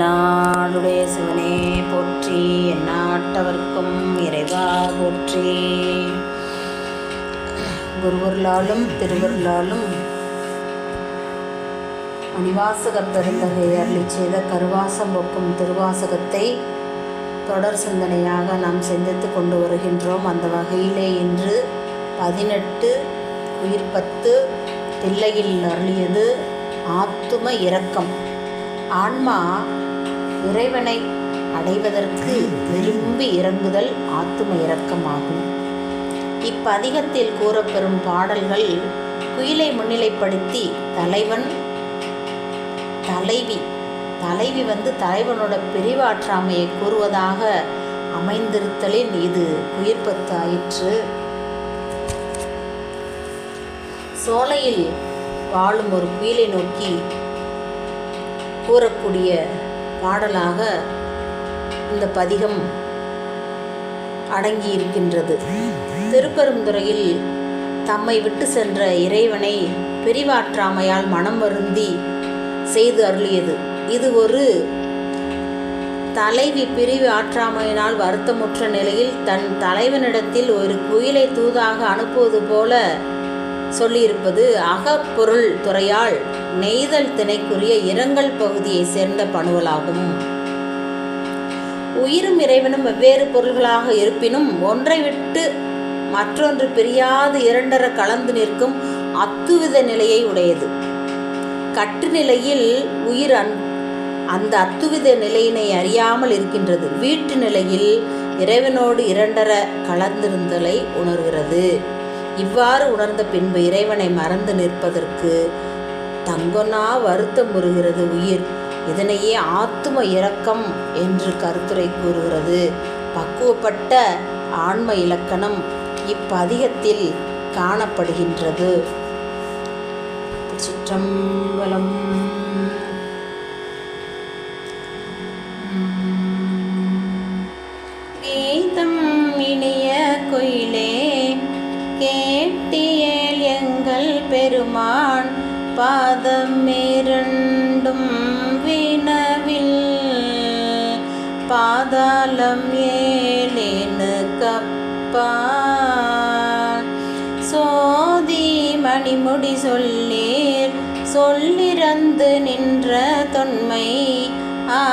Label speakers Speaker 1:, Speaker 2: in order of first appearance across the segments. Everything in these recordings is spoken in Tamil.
Speaker 1: நாளுடைய சிவனே போற்றி. நாட்டவர்க்கும் இறைவா போற்றி. குருவருளாலும் திருவருளாலும் மணிவாசகர் பெருந்தகை அருளி செய்த கருவாசம் ஒக்கும் திருவாசகத்தை தொடர் சிந்தனையாக நாம் சிந்தித்து கொண்டு வருகின்றோம். அந்த வகையிலே இன்று பதினெட்டு உயிர் பத்து தில்லையில் அருளியது ஆத்தும இரக்கம். ஆன்மா இறைவனை அடைவதற்கு விரும்பி இறங்குதல் ஆத்தும இரக்கமாகும். இப்பதிகத்தில் கூறப்பெறும் பாடல்கள் குயிலை முன்னிலைப்படுத்தி தலைவன் தலைவி தலைவி வந்து தலைவனோட பிரிவாற்றாமையை கூறுவதாக அமைந்திருத்தலின் இது குயிர்ப்பத்து ஆயிற்று சோலையில் வாழும் ஒரு குயிலை நோக்கி கூறக்கூடிய பாடலாக இந்த பதிகம் அடங்கி இருக்கின்றது திருப்பெருந்துறையில் தம்மை விட்டு சென்ற இறைவனை பிரிவாற்றாமையால் மனம் வருந்தி செய்து அருளியது. இது ஒரு தலைவி பிரிவு ஆற்றாமையினால் வருத்தமுற்ற நிலையில் தன் தலைவனிடத்தில் ஒரு குயிலை தூதாக அனுப்புவது போல சொல்லியிருப்பது அகப்பொருள் துறையால் நெய்தல் திணைக்குரிய இரங்கல் பகுதியை சேர்ந்த பணுவலாகும். உயிரும் இறைவனும் வெவ்வேறு பொருள்களாக இருப்பினும் ஒன்றை விட்டு மற்றொன்று பிரியாது இரண்டர கலந்து நிற்கும் அத்துவித நிலையை உடையது. கட்டு நிலையில் உயிர் அன் அந்த அத்துவித நிலையினை அறியாமல் இருக்கின்றது. வீட்டு நிலையில் இறைவனோடு இரண்டர கலந்திருந்தலை உணர்கிறது. இவ்வாறு உணர்ந்த பின்பு இறைவனை மறந்து நிற்பதற்கு தங்கனா வருத்தம் வருகிறது உயிர். இதனையே ஆத்தும இரக்கம் என்று கருத்துரை கூறுகிறது. பக்குவப்பட்ட ஆன்ம இலக்கணம் இப்பதிகத்தில் காணப்படுகின்றது. சிற்றம்பலம்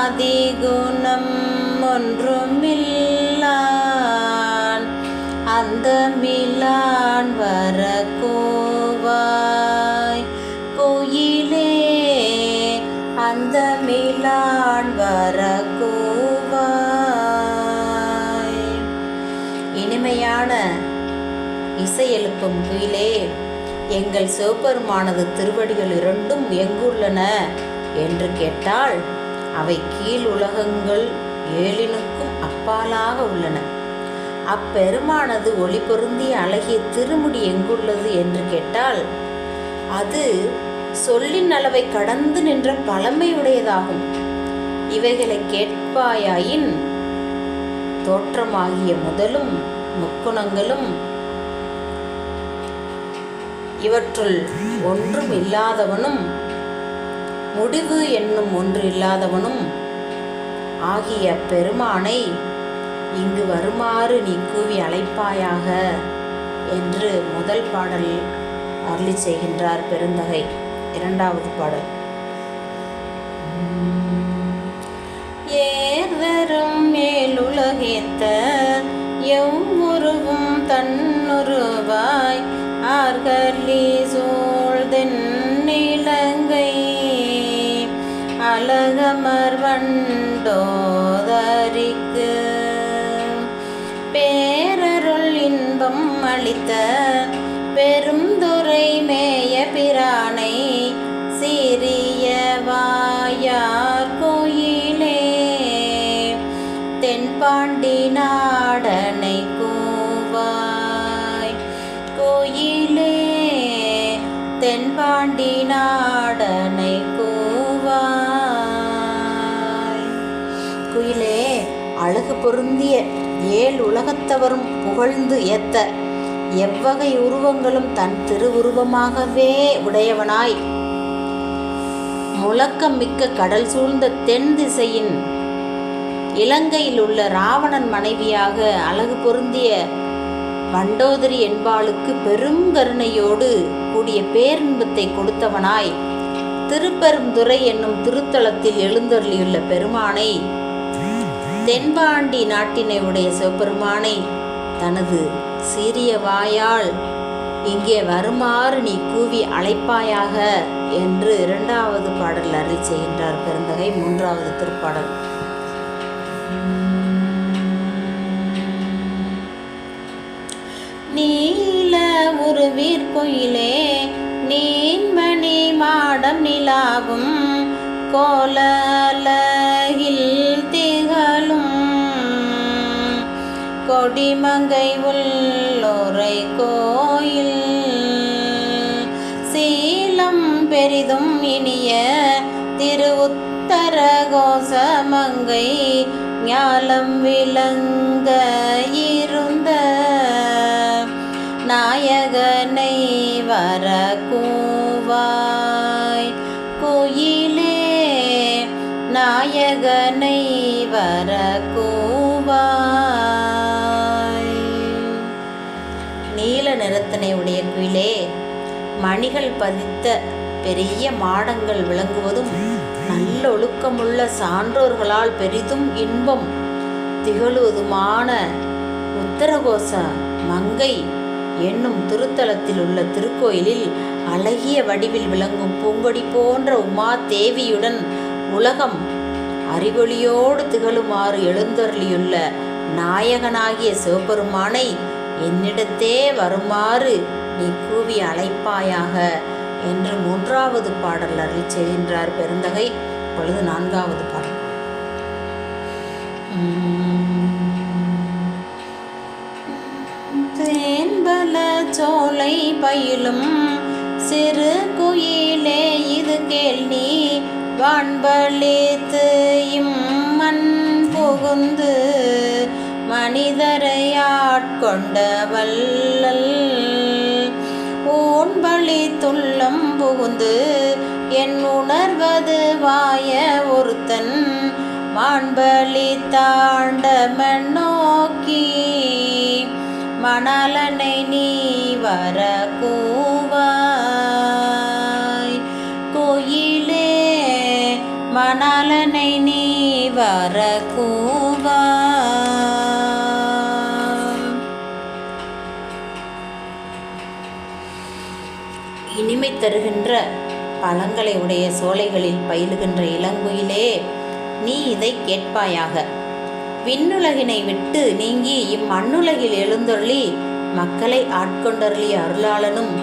Speaker 1: ஆதிகுணம் ஒன்றுமில்லான் அந்த மிலான் வர கோவாய் கோயிலே அந்த மிலான் வர கோவாய் இனிமையான இசை எழுப்பும் குயிலே எங்கள் சிவபெருமானது திருவடிகள் இரண்டும் எங்குள்ளன? என்று கேட்டால் அவை கீழ் உலகங்கள் ஏழினுக்கும் அப்பாலாக உள்ளன. அப்பெருமானது ஒளி பொருந்திய அழகிய திருமுடி எங்குள்ளது என்று கேட்டால் அது சொல்லின் அளவை கடந்து நின்ற பழமையுடையதாகும். இவைகளை கேட்பாயாயின் தோற்றமாகிய முதலும் முக்குணங்களும் இவற்றுள் ஒன்றும் இல்லாதவனும் முடிவு என்னும் ஒன்று இல்லாதவனும் ஆகிய பெருமானை இங்கு வருமாறு நீ கூவி அழைப்பாயாக என்று முதல் பாடலில் அருளி செய்கின்றார் பெருந்தகை. இரண்டாவது பாடல். ஏதரும் மேலுலகேத்த எவ்வுருவும் தன்னுருவாய் ஆர்கலி சூழ்தென் அழகமர்வண்டோதரிக்கு. பேரருள் இன்பம் அளித்த பெருந்துரை மேய பிரானை சிறிய வாயார் கோயிலே. தென்பாண்டி நாடனை கூவாய் கோயிலே. தென்பாண்டி நாடனை பொருந்திய ஏழு உலகத்தவரும் புகழ்ந்து ஏத்த எவ்வகை உருவங்களும் தன் திருவுருவமாகவே உடையவனாய். முழக்கம் மிக்க கடல் சூழ்ந்த தென் திசையின் இலங்கையில் உள்ள ராவணன் மனைவியாக அழகு பொருந்திய பண்டோதரி என்பாளுக்கு பெரும் கருணையோடு கூடிய பேரின்பத்தை கொடுத்தவனாய். திருப்பெருந்துறை என்னும் திருத்தலத்தில் எழுந்தருளியுள்ள பெருமானை தென்பாண்டி நாட்டினை உடைய சிவபெருமானை தனது சிறிய வாயால் இங்கே வருமாறு நீ கூவி அழைப்பாயாக என்று இரண்டாவது பாடல் அருள் செய்கின்றார் பெருந்தகை மூன்றாவது திருப்பாடல். நீல உருவீர்கொயிலே நீன்மணி மாடம் நிலாவும் கோலலகில் கொடிமங்கை உள்ளோரை கோயில். சீலம் பெரிதும் இனிய திருவுத்தர கோசமங்கை ஞாலம் விளங்க இருந்த நாயகனை வரக்கூ உடைய மணிகள் பதித்த பெரிய மாடங்கள் விளங்குவதும் நல்ல ஒழுக்கமுள்ள சான்றோர்களால் பெரிதும் இன்பம் திகழுவதுமான உத்தரகோச மங்கை என்னும் திருத்தலத்தில் உள்ள திருக்கோயிலில் அழகிய வடிவில் விளங்கும் பூங்கொடி போன்ற உமா தேவியுடன் உலகம் அறிவொளியோடு திகழுமாறு எழுந்தருளியுள்ள நாயகனாகிய சிவபெருமானை என்னிடத்தே வருமாறு நீ கூவி அழைப்பாயாக என்று மூன்றாவது பாடல் அருளி செய்கின்றார் பெருந்தகை. இப்பொழுது நான்காவது பாடல். தேன்பல சோலை பயிலும் சிறு குயிலே இது கேள்வி நீ. வான்பளித்து இம்மண் புகுந்து மனிதரை ஆட்கொண்ட வல்லல் ஊன்பளி துள்ளம் புகுந்து என் உணர்வது வாய ஒருத்தன். மாண்பலி தாண்டமன் நோக்கி மணலனை நீ வர கூவாய். கோயிலே மணலனை நீ வர கூ தருகின்ற பழங்களை உடைய சோலைகளில் பயிலுகின்ற இளங்குயிலே நீ இதை கேட்பாயாக. விண்ணுலகினை விட்டு நீங்கி இம்மண்ணுலகில் எழுந்தொள்ளி மக்களை ஆட்கொண்டருளிய அருளாளனும்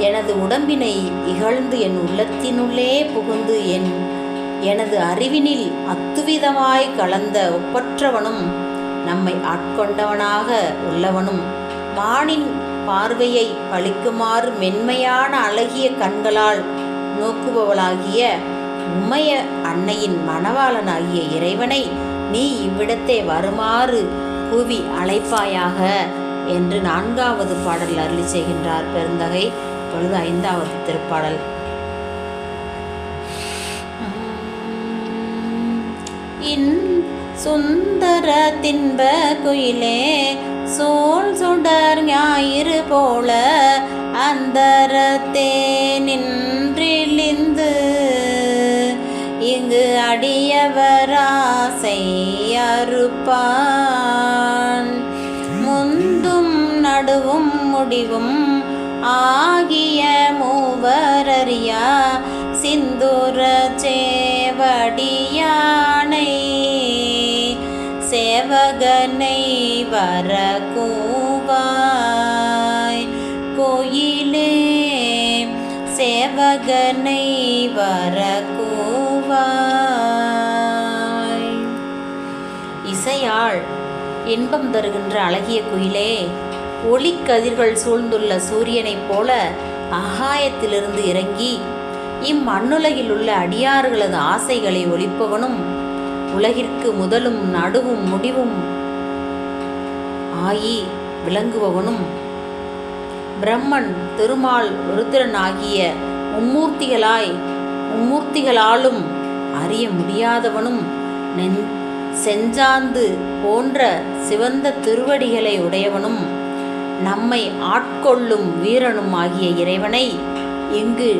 Speaker 1: எனது உடம்பினை இகழ்ந்து என் உள்ளத்தினுள்ளே புகுந்து என் எனது அறிவினில் அத்துவிதமாய் கலந்த ஒப்பற்றவனும் நம்மை ஆட்கொண்டவனாக உள்ளவனும் மானின் பார்வையை பழிக்குமாறு மென்மையான அழகிய கண்களால் நோக்குபவளாகிய உம்மைய அன்னையின் மணவாளனாகிய இறைவனை நீ இவ்விடத்தே வருமாறு கூவி அழைப்பாயாக என்று நான்காவது பாடல் அருளி செய்கின்றார் பெருந்தகை. பொழுது ஐந்தாவது திருப்பாடல். இன் சுந்தர தின்ப குயிலே சூழ் சுடர் ஞாயிறு போல அந்தரத்தே நின்றிழிந்து. இங்கு அடியவராசை அறுப்பான். முந்தும் நடுவும் முடிவும் ஆகிய மூவரறியா. சிந்துர சேவடியா. சேவகனை வர கூவாய் கோயிலே சேவகனை வர கூவாய் இசையாள் இன்பம் தருகின்ற அழகிய குயிலே ஒளிக்கதிர்கள் சூழ்ந்துள்ள சூரியனைப் போல ஆகாயத்திலிருந்து இறங்கி இம்மண்ணுலகில் உள்ள அடியார்களது ஆசைகளை ஒழிப்பவனும் உலகிற்கு முதலும் நடுவும் முடிவும் ஆகி விளங்குபவனும் பிரம்மன் திருமால் ருத்ரன் ஆகிய மும்மூர்த்திகளாய் மும்மூர்த்திகளாலும் அறிய முடியாதவனும் நெஞ் செஞ்சாந்து போன்ற சிவந்த திருவடிகளை உடையவனும் நம்மை ஆட்கொள்ளும் வீரனும் ஆகிய இறைவனை இங்கு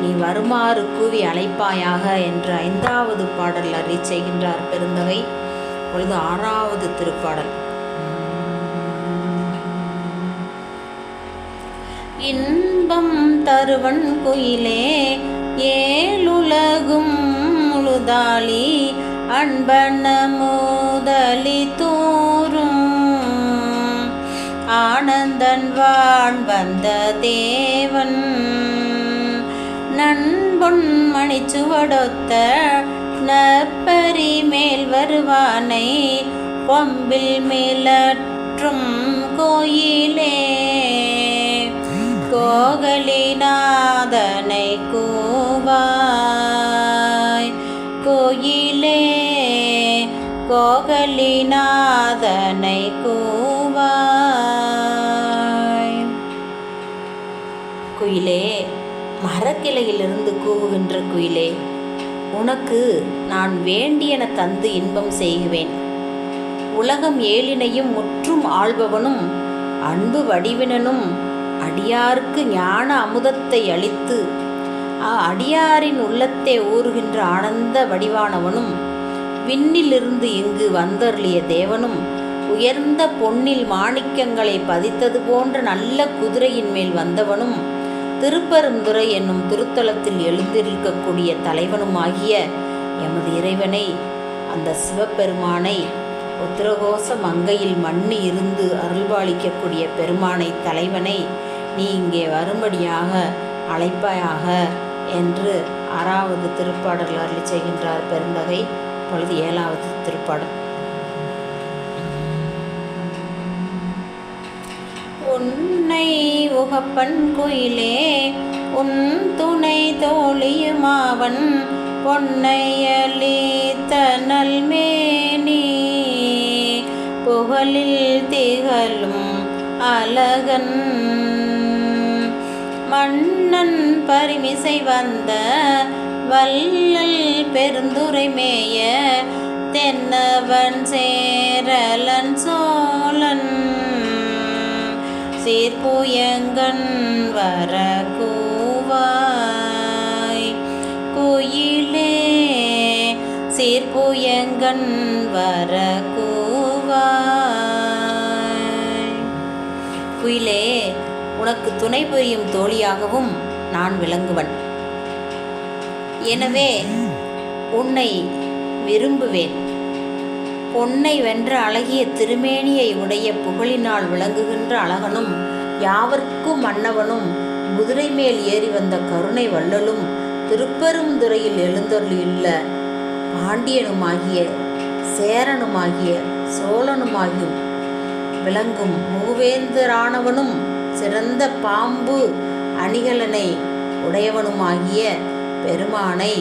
Speaker 1: நீ வருமாறு கூவி அழைப்பாயாக என்று ஐந்தாவது பாடல் அறி செய்கின்றார் பெருந்தகை. பொழுது ஆறாவது திருப்பாடல். இன்பம் தருவன் குயிலே ஏழுலகும் முழுதாளி அன்பன மூதலி தோறும் ஆனந்தன் வான் வந்த தேவன் பொன்மணி சுவடொத்த நற்பரி மேல் வருவானை கொம்பில் மேலற்றும் கோயிலே. கோகலிநாதனை கூவாய் கோயிலே. கோகலிநாதனை கூவாய். குயிலே. மரக்கிளையிலிருந்து கூவுகின்ற குயிலே உனக்கு நான் வேண்டியன தந்து இன்பம் செய்குவேன். உலகம் ஏழினையும் முற்றும் ஆள்பவனும் அன்பு வடிவினனும் அடியாருக்கு ஞான அமுதத்தை அளித்து அ அடியாரின் உள்ளத்தே ஊறுகின்ற ஆனந்த வடிவானவனும் விண்ணிலிருந்து இங்கு வந்தருளிய தேவனும் உயர்ந்த பொன்னில் மாணிக்கங்களை பதித்தது போன்ற நல்ல குதிரையின் மேல் வந்தவனும் திருப்பெருந்துறை என்னும் திருத்தலத்தில் எழுந்திருக்கக்கூடிய தலைவனுமாகிய எமது இறைவனை அந்த சிவபெருமானை உத்திரகோச மங்கையில் மண்ணி இருந்து அருள்பாலிக்கக்கூடிய பெருமானை தலைவனை நீ இங்கே வரும்படியாக அழைப்பாயாக என்று ஆறாவது திருப்பாடல் அருளி செய்கின்றார் பெருந்தகை பொழுது ஏழாவது திருப்பாடல். உன்னை உகப்பன் குயிலே உன் துணை தோழியுமாவன் பொன்னையளித்த மேனி புகழில் திகழும் அழகன் மன்னன் பரிமிசை வந்த வல்லல் பெருந்துரை மேய தென்னவன் சேரலன் சோ சீர்புயங்கன் வர கூவாய் குயிலே சீர்புயங்கன் வர கூவாய் குயிலே உனக்கு துணை புரியும் தோழியாகவும் நான் விளங்குவன். எனவே உன்னை விரும்புவேன். பொன்னை வென்ற அழகிய திருமேனியை உடைய புகழினால் விளங்குகின்ற அழகனும் யாவர்க்கும் மன்னவனும் குதிரை மேல் ஏறி வந்த கருணை வள்ளலும் திருப்பெருந்துறையில் எழுந்தருளியுள்ள பாண்டியனுமாகிய சேரனுமாகிய சோழனுமாகியும் விளங்கும் மூவேந்தரானவனும் சிறந்த பாம்பு அணிகலனை உடையவனுமாகிய பெருமானை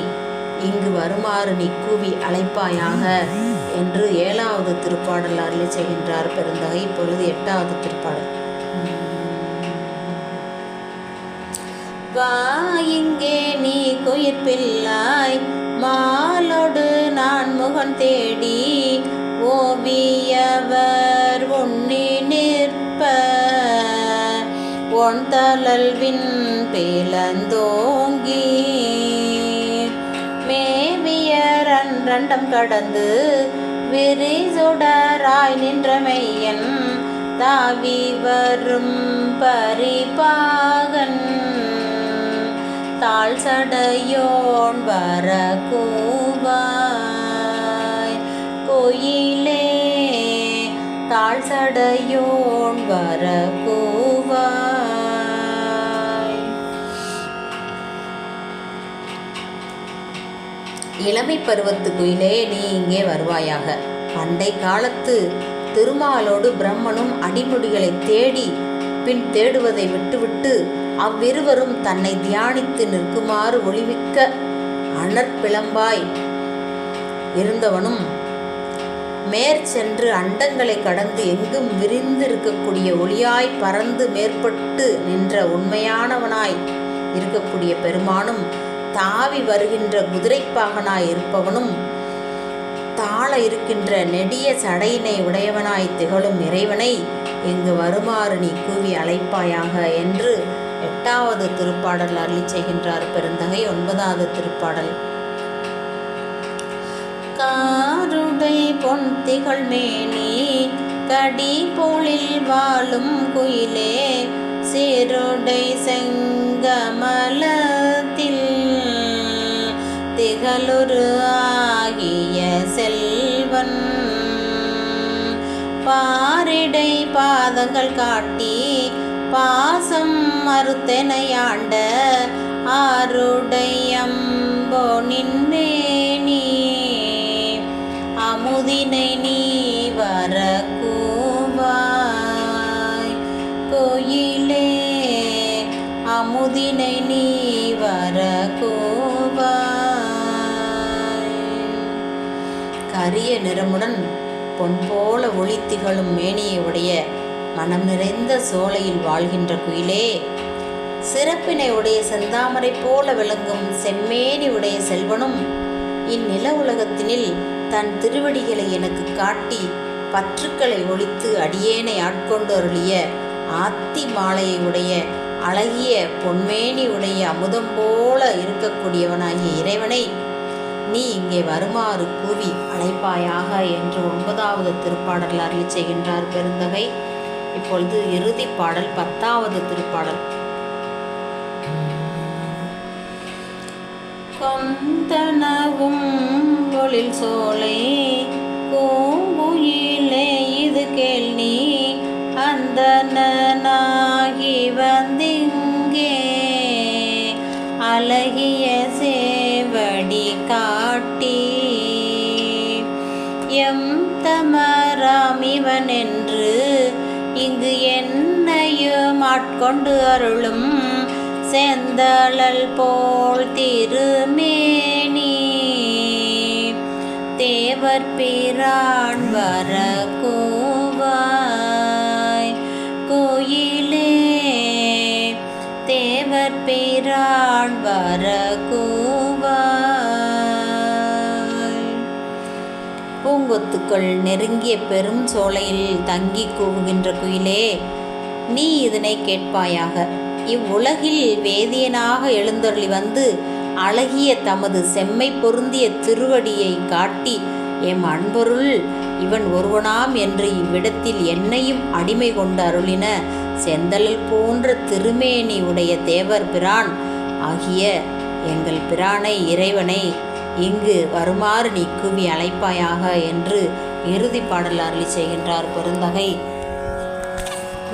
Speaker 1: இங்கு வருமாறு நீ கூவி அழைப்பாயாக. என்று ஏழாவது திருப்பாடல் அருளி செய்கின்றார் பெருந்தகை. இப்பொழுது எட்டாவது திருப்பாடல். வா இங்கே நீ பிள்ளாய் மாலோடு நான் முகம் தேடி ஓவியவர் உண்ணி நிற்ப. ஒன் தளல்வின் பிளந்தோங்கி மேவியர் அன்றண்டம் கடந்து விரிசுடராய் நின்றமையன் தாவி வரும் பரிபாகன். தாழ் சடையோன் வர கூவாய் கோயிலே தாழ் சடையோன் வர கூ இளமை பருவத்துக்குள்ளே நீ இங்கே வருவாயாக. பண்டை காலத்து திருமாலோடு பிரம்மனும் அடிமுடிகளை தேடி பின் தேடுவதை விட்டுவிட்டு அவ்விருவரும் தன்னை தியானித்து நிற்குமாறு ஒளிமிக்க அனற்பிளம்பாய் இருந்தவனும் மேற்சென்று அண்டங்களை கடந்து எங்கும் விரிந்து இருக்கக்கூடிய ஒளியாய் பறந்து மேற்பட்டு நின்ற உண்மையானவனாய் இருக்கக்கூடிய பெருமானும் தாவி வருகின்ற குதிரைப்பாகனாய் இருப்பவனும் தாழ இருக்கின்ற நெடிய சடையினை உடையவனாய் திகழும் இறைவனை இங்கு வருமாறு நீ கூவி அழைப்பாயாக என்று எட்டாவது திருப்பாடல் அருளி செய்கின்றார் பெருந்தகை ஒன்பதாவது திருப்பாடல். காருடை பொன் திகழ் மேனி கடி போலில் வாழும் குயிலே சீருடை செங்கமலர் திகழுரு ஆகிய செல்வன். பாரிடை பாதங்கள் காட்டி பாசம் மறுத்தனையாண்ட ஆருடையம்போ நின்று நிறமுடன் பொன் போல ஒளி திகழும் மேனியை உடைய மனம் நிறைந்த சோலையில் வாழ்கின்ற குயிலே. சிறப்பினை உடைய செந்தாமரை போல விளங்கும் செம்மேனி உடைய செல்வனும் இந்நில உலகத்தினில் தன் திருவடிகளை எனக்கு காட்டி பற்றுக்களை ஒழித்து அடியேனை ஆட்கொண்டு அருளிய ஆத்தி மாலையை உடைய அழகிய பொன்மேனி உடைய அமுதம் போல இருக்கக்கூடியவனாகிய இறைவனை நீ இங்கே வருமாறு கூவி அழைப்பாயாக என்று ஒன்பதாவது திருப்பாடல் அருளி செய்கின்றார் பெருந்தகை. இப்பொழுது இறுதி பாடல் பத்தாவது திருப்பாடல். கொந்தனவும் தொழில் சோலை ஆட்கொண்டு அருளும் செந்தழல் போல் திருமேனி. தேவர் பிரான் வர கூவாய் கோயிலே. தேவர் பிரான் வர பூங்கொத்துக்கள் நெருங்கிய பெரும் சோலையில் தங்கி கூவுகின்ற குயிலே. நீ இதனை கேட்பாயாக. இவ்வுலகில் வேதியனாக எழுந்தருளி வந்து அழகிய தமது செம்மை பொருந்திய திருவடியை காட்டி எம் அன்பருள் இவன் ஒருவனாம் என்று இவ்விடத்தில் என்னையும் அடிமை கொண்டு அருளின செந்தலில் போன்ற திருமேனி உடைய தேவர் பிரான் ஆகிய எங்கள் பிரானை இறைவனை இங்கு வருமாறு நீ கூவி அழைப்பாயாக என்று இறுதி பாடல் அருளி செய்கின்றார் பெருந்தகை.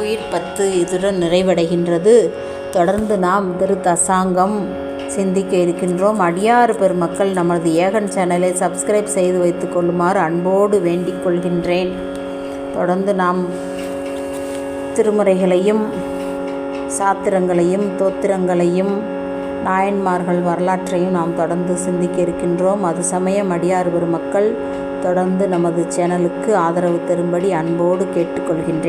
Speaker 1: உயிர் பத்து இதுடன் நிறைவடைகின்றது. தொடர்ந்து நாம் திரு தசாங்கம் சிந்திக்க இருக்கின்றோம். அடியாறு பெருமக்கள் நமது ஏகன் சேனலை சப்ஸ்கிரைப் செய்து வைத்து கொள்ளுமாறு அன்போடு வேண்டிக் கொள்கின்றேன். தொடர்ந்து நாம் திருமுறைகளையும் சாத்திரங்களையும் தோத்திரங்களையும் நாயன்மார்கள் வரலாற்றையும் நாம் தொடர்ந்து சிந்திக்க இருக்கின்றோம். அது சமயம் அடியார் பெருமக்கள் தொடர்ந்து நமது சேனலுக்கு ஆதரவு தரும்படி அன்போடு கேட்டுக்கொள்கின்றேன்.